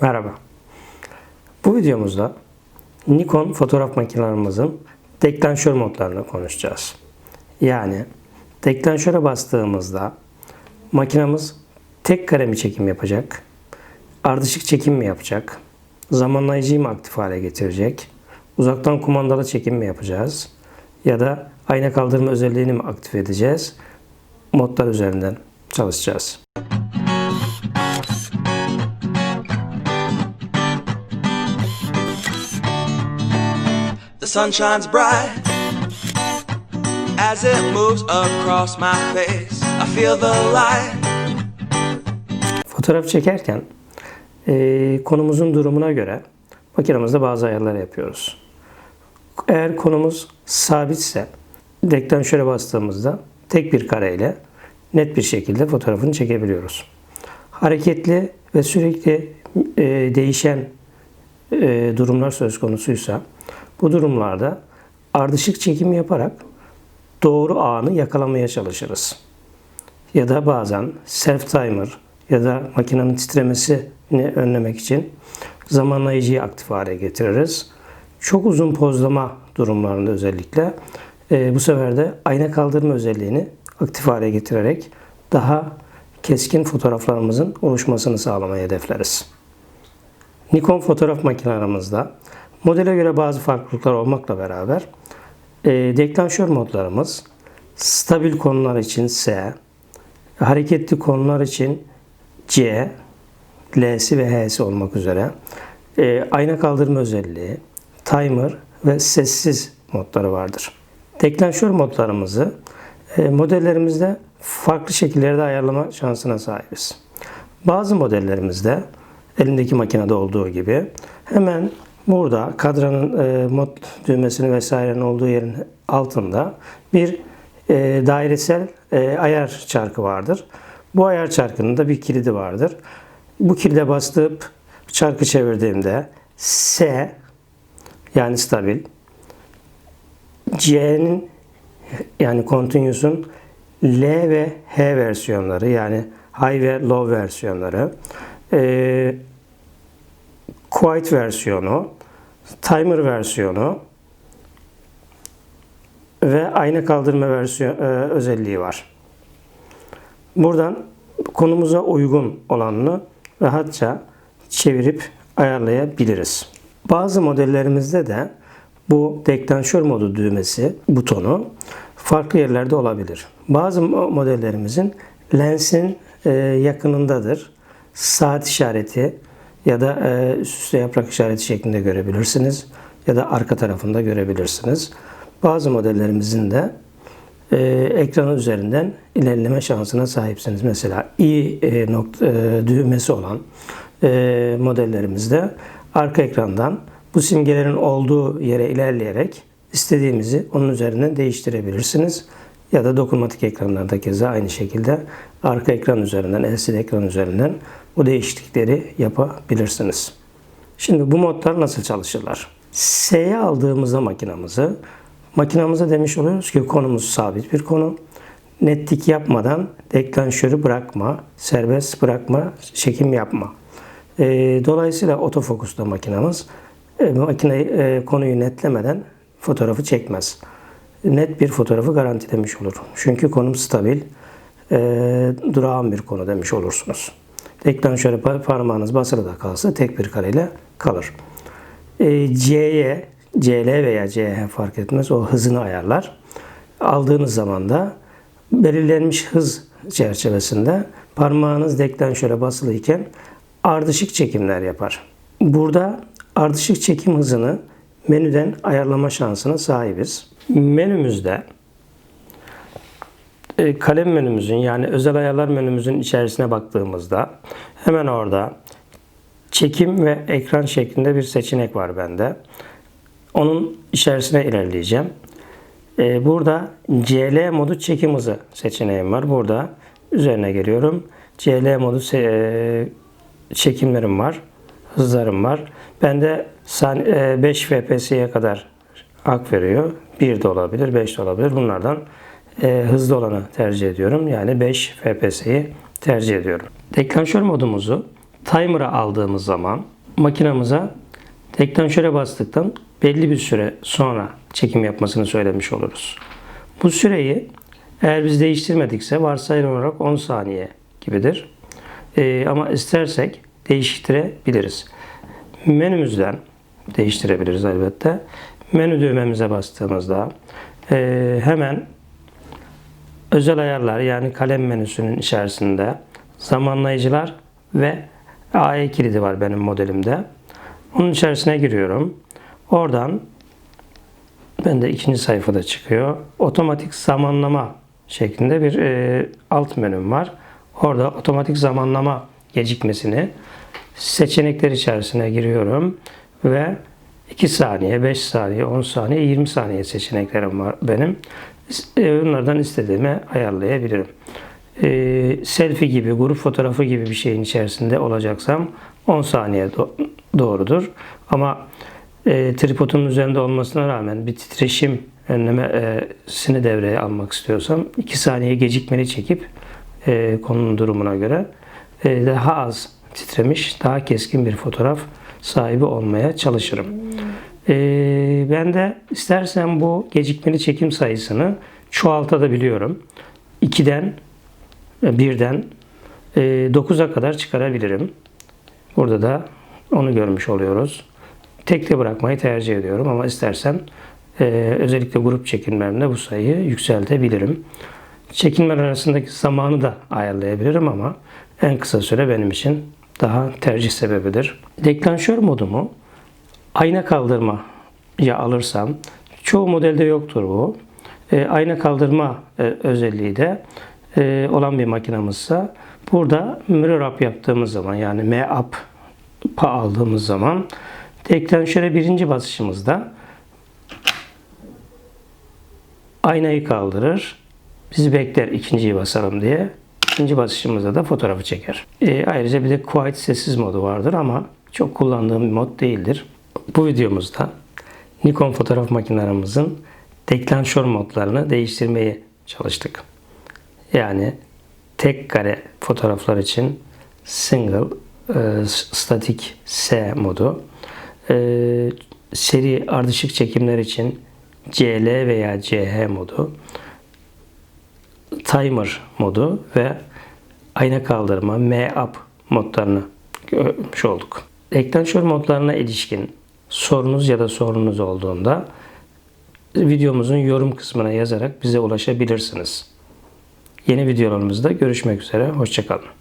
Merhaba. Bu videomuzda Nikon fotoğraf makinelerimizin deklanşör modlarını konuşacağız. Yani deklanşöre bastığımızda makinamız tek kare mi çekim yapacak, ardışık çekim mi yapacak, zamanlayıcıyı mı aktif hale getirecek, uzaktan kumandalı çekim mi yapacağız ya da ayna kaldırma özelliğini mi aktif edeceğiz? Modlar üzerinden çalışacağız. The sun shines bright as it moves across my face. I feel the light. Fotoğraf çekerken e, konumuzun durumuna göre makinemizde bazı ayarlar yapıyoruz. Eğer konumuz sabitse deklanşöre bastığımızda tek bir kareyle net bir şekilde fotoğrafını çekebiliyoruz. Hareketli ve sürekli e, değişen e, durumlar söz konusuysa bu durumlarda ardışık çekim yaparak doğru anı yakalamaya çalışırız ya da bazen self timer ya da makinenin titremesini önlemek için zamanlayıcıyı aktif hale getiririz. Çok uzun pozlama durumlarında özellikle e, bu sefer de ayna kaldırma özelliğini aktif hale getirerek daha keskin fotoğraflarımızın oluşmasını sağlamayı hedefleriz. Nikon fotoğraf makinelerimizde modele göre bazı farklılıklar olmakla beraber e, deklanşör modlarımız stabil konular için S, hareketli konular için C, L'si ve H'si olmak üzere e, ayna kaldırma özelliği, timer ve sessiz modları vardır. Deklanşör modlarımızı e, modellerimizde farklı şekillerde ayarlama şansına sahibiz. Bazı modellerimizde elimdeki makinede olduğu gibi hemen burada kadranın e, mod düğmesinin vesairenin olduğu yerin altında bir e, dairesel e, ayar çarkı vardır. Bu ayar çarkının da bir kilidi vardır. Bu kilide bastırıp çarkı çevirdiğimde S yani stabil C'nin yani continuous'un L ve H versiyonları yani high ve low versiyonları e, quiet versiyonu timer versiyonu ve ayna kaldırma versiyon e, özelliği var. Buradan konumuza uygun olanını rahatça çevirip ayarlayabiliriz. Bazı modellerimizde de bu deklanşör modu düğmesi butonu farklı yerlerde olabilir. Bazı mo- modellerimizin lensin e, yakınındadır. Saat işareti ya da e, üst üste yaprak işareti şeklinde görebilirsiniz ya da arka tarafında görebilirsiniz. Bazı modellerimizin de e, ekranı üzerinden ilerleme şansına sahipsiniz. Mesela i e, nokta, e, düğmesi olan e, modellerimizde arka ekrandan bu simgelerin olduğu yere ilerleyerek istediğimizi onun üzerinden değiştirebilirsiniz. Ya da dokunmatik ekranlarda keza aynı şekilde arka ekran üzerinden, LCD ekran üzerinden bu değişiklikleri yapabilirsiniz. Şimdi bu modlar nasıl çalışırlar? S'ye aldığımızda makinamızı, makinamıza demiş oluyoruz ki konumuz sabit bir konu. Netlik yapmadan deklanşörü bırakma, serbest bırakma, çekim yapma. E, dolayısıyla otofokusta makinamız e, makineyi e, konuyu netlemeden fotoğrafı çekmez. Net bir fotoğrafı garantilemiş olur. Çünkü konum stabil, e, durağan bir konu demiş olursunuz. Deklanşöre par- parmağınız basılı da kalsa tek bir kareyle kalır. E, C'ye, CL veya CH fark etmez o hızını ayarlar. Aldığınız zaman da belirlenmiş hız çerçevesinde parmağınız deklanşöre basılıyken ardışık çekimler yapar. Burada ardışık çekim hızını menüden ayarlama şansına sahibiz. Menümüzde e, kalem menümüzün yani özel ayarlar menümüzün içerisine baktığımızda hemen orada çekim ve ekran şeklinde bir seçenek var bende. Onun içerisine ilerleyeceğim. E, Burada CL modu çekim hızı seçeneğim var. Burada üzerine geliyorum. CL modu e, çekimlerim var. Hızlarım var. Bende san- e, 5 FPS'ye kadar hak veriyor. 1 de olabilir, 5 de olabilir. Bunlardan e, hızlı olanı tercih ediyorum. Yani 5 FPS'yi tercih ediyorum. Deklanşör modumuzu timer'a aldığımız zaman makinamıza deklanşöre bastıktan belli bir süre sonra çekim yapmasını söylemiş oluruz. Bu süreyi eğer biz değiştirmedikse varsayılan olarak 10 saniye gibidir. Ee, ama istersek değiştirebiliriz. Menümüzden değiştirebiliriz elbette. Menü düğmemize bastığımızda e, hemen özel ayarlar yani kalem menüsünün içerisinde zamanlayıcılar ve AE kilidi var benim modelimde. Onun içerisine giriyorum. Oradan ben de ikinci sayfada çıkıyor. Otomatik zamanlama şeklinde bir e, alt menüm var. Orada otomatik zamanlama gecikmesini seçenekler içerisine giriyorum ve 2 saniye, 5 saniye, 10 saniye, 20 saniye seçeneklerim var benim. E, Bunlardan istediğimi ayarlayabilirim. E, selfie gibi, grup fotoğrafı gibi bir şeyin içerisinde olacaksam 10 saniye do- doğrudur. Ama e, tripodun üzerinde olmasına rağmen bir titreşim önlemesini devreye almak istiyorsam 2 saniye gecikmeli çekip e, konunun durumuna göre e, daha az titremiş, daha keskin bir fotoğraf sahibi olmaya çalışırım. E, ben de istersen bu gecikmeli çekim sayısını çoğaltabiliyorum. 2'den, 1'den 9'a kadar çıkarabilirim. Burada da onu görmüş oluyoruz. Tekte bırakmayı tercih ediyorum ama istersen e, özellikle grup çekimlerinde bu sayıyı yükseltebilirim. Çekimler arasındaki zamanı da ayarlayabilirim ama en kısa süre benim için daha tercih sebebidir. Deklanşör modumu ayna kaldırmaya alırsam çoğu modelde yoktur bu. E, ayna kaldırma e, özelliği de e, olan bir makinamızsa burada mirror up yaptığımız zaman yani M up pa aldığımız zaman deklanşöre birinci basışımızda aynayı kaldırır. Bizi bekler ikinciyi basalım diye. İkinci basışımızda da fotoğrafı çeker. E, ayrıca bir de quiet sessiz modu vardır ama çok kullandığım bir mod değildir. Bu videomuzda Nikon fotoğraf makinelerimizin deklanşör modlarını değiştirmeye çalıştık. Yani tek kare fotoğraflar için single e, static S modu, e, seri ardışık çekimler için CL veya CH modu, timer modu ve ayna kaldırma M-up modlarını görmüş olduk. Deklanşör modlarına ilişkin sorunuz ya da sorunuz olduğunda videomuzun yorum kısmına yazarak bize ulaşabilirsiniz. Yeni videolarımızda görüşmek üzere. Hoşçakalın.